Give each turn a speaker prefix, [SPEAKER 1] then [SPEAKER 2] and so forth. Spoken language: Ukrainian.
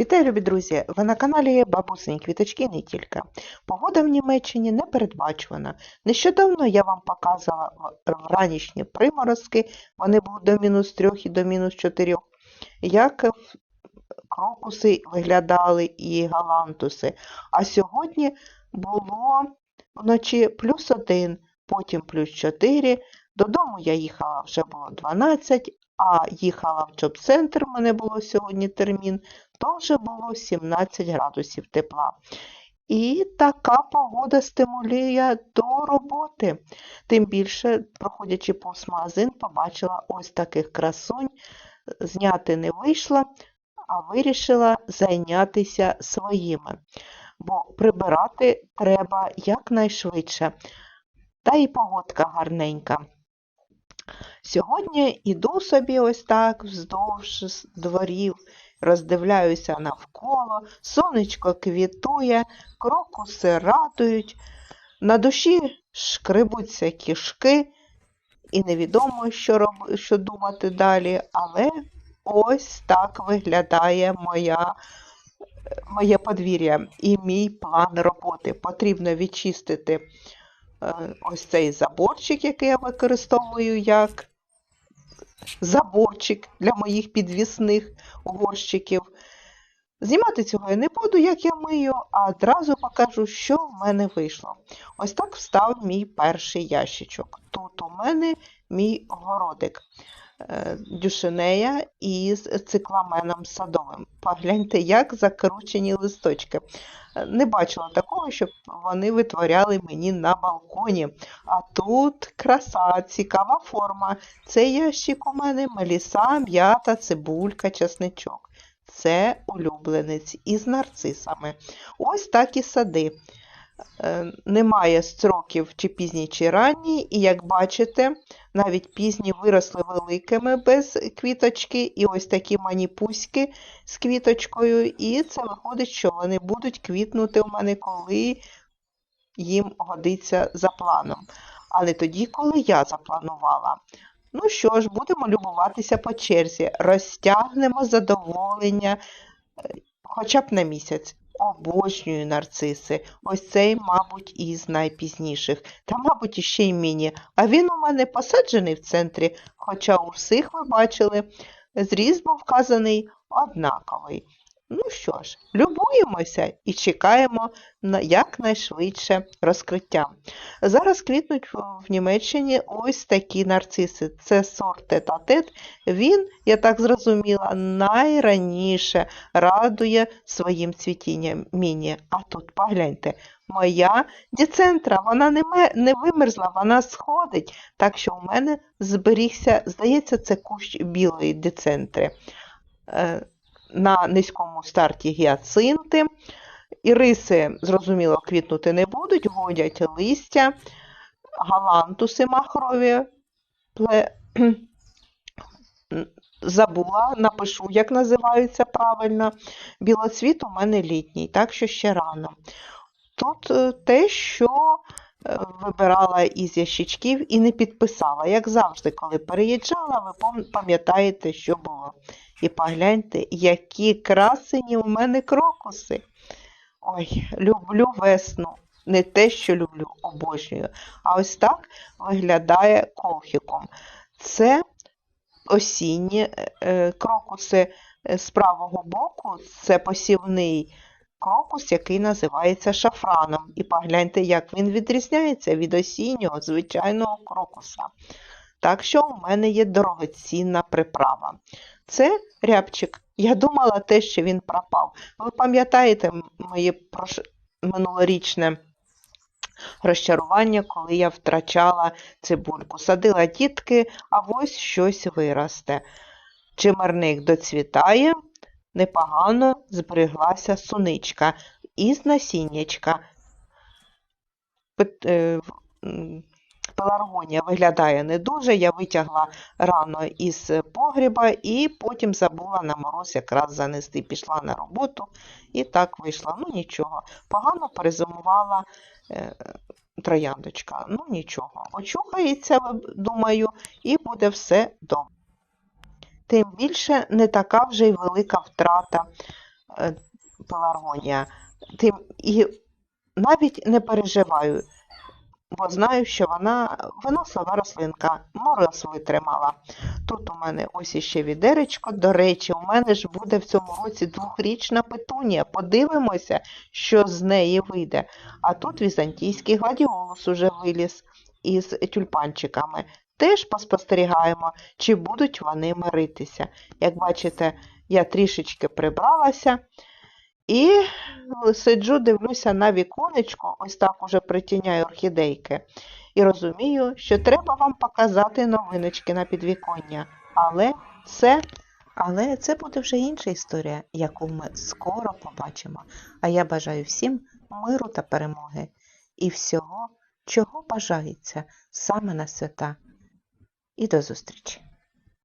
[SPEAKER 1] Вітаю, любі друзі! Ви на каналі Бабусині Квіточки не тільки. Погода в Німеччині непередбачувана. Нещодавно я вам показувала ранішні приморозки, вони були до мінус 3 і до мінус 4, як крокуси виглядали і галантуси. А сьогодні було вночі плюс 1, потім плюс 4. Додому я їхала вже було 12, а їхала в джоб-центр, у мене було сьогодні термін, то вже було 17 градусів тепла. І така погода стимулює до роботи. Тим більше, проходячи повз магазин, побачила ось таких красунь. Зняти не вийшло, а вирішила зайнятися своїми. Бо прибирати треба якнайшвидше. Та і погодка гарненька. Сьогодні іду собі ось так вздовж дворів, роздивляюся навколо, сонечко квітує, крокуси радують, на душі шкребуться кішки, і невідомо, що, роб... що думати далі, але ось так виглядає моя, моє подвір'я і мій план роботи. Потрібно відчистити ось цей заборчик, який я використовую як заборчик для моїх підвісних горщиків. Знімати цього я не буду, як я мию, а одразу покажу, що в мене вийшло. Ось так встав мій перший ящичок. Тут у мене мій городик е, дюшинея із цикламеном садовим. Погляньте, як закручені листочки. Е, Не бачила такого, щоб вони витворяли мені на балконі. А тут краса, цікава форма. Цей ящик у мене меліса, м'ята, цибулька, чесничок. Це улюбленець із нарцисами. Ось так і сади. Е, Немає строків чи пізні, чи ранні, і як бачите, навіть пізні виросли великими без квіточки, і ось такі маніпуськи з квіточкою, і це виходить, що вони будуть квітнути у мене, коли їм годиться за планом. А не тоді, коли я запланувала. Ну що ж, будемо любуватися по черзі, розтягнемо задоволення е, хоча б на місяць. Обожнюю нарциси. Ось цей, мабуть, із найпізніших. Та, мабуть, іще й міні. А він у мене посаджений в центрі, хоча у всіх ви бачили, зріз був вказаний однаковий. Ну що ж, любуємося і чекаємо на якнайшвидше розкриття. Зараз квітнуть в Німеччині ось такі нарциси. Це сорт тет-а-тет. Він, я так зрозуміла, найраніше радує своїм цвітінням міні. А тут погляньте, моя діцентра, вона не, не вимерзла, вона сходить. Так що у мене зберігся, здається, це кущ білої діцентри. На низькому старті гіацинти. Іриси, зрозуміло, квітнути не будуть, годять листя, галантуси махрові. Пле... Забула, напишу, як називаються правильно. Білоцвіт у мене літній, так що ще рано. Тут е, те, що вибирала із ящичків і не підписала. Як завжди, коли переїжджала, ви пам'ятаєте, що було. І погляньте, які красені у мене крокуси. Ой, люблю весну. Не те, що люблю, обожнюю. А ось так виглядає колхіком. Це осінні е, е, крокуси е, з правого боку, це посівний крокус, який називається шафраном. І погляньте, як він відрізняється від осіннього звичайного крокуса. Так що у мене є дорогоцінна приправа. Це рябчик. Я думала те, що він пропав. Ви пам'ятаєте моє прош... минулорічне розчарування, коли я втрачала цибульку. Садила дітки, а ось щось виросте. Чимерник доцвітає, непогано збереглася суничка із насіннячка. Е, Пеларгонія виглядає не дуже. Я витягла рано із погріба і потім забула на мороз якраз занести. Пішла на роботу і так вийшла. Ну нічого. Погано перезимувала е, трояндочка. Ну нічого. Очухається, думаю, і буде все добре. Тим більше не така вже й велика втрата. е, пеларгонія, тим і навіть не переживаю, бо знаю, що вона винослива рослинка, мороз витримала. Тут у мене ось іще відеречко. До речі, у мене ж буде в цьому році двохрічна петунія. Подивимося, що з неї вийде. А тут візантійський гладіолус уже виліз із тюльпанчиками. Теж поспостерігаємо, чи будуть вони миритися. Як бачите, я трішечки прибралася і сиджу, дивлюся на віконечко, ось так уже притіняю орхідейки. І розумію, що треба вам показати новиночки на підвіконня. Але це, але це буде вже інша історія, яку ми скоро побачимо. А я бажаю всім миру та перемоги і всього, чого бажається саме на свята. І до зустрічі!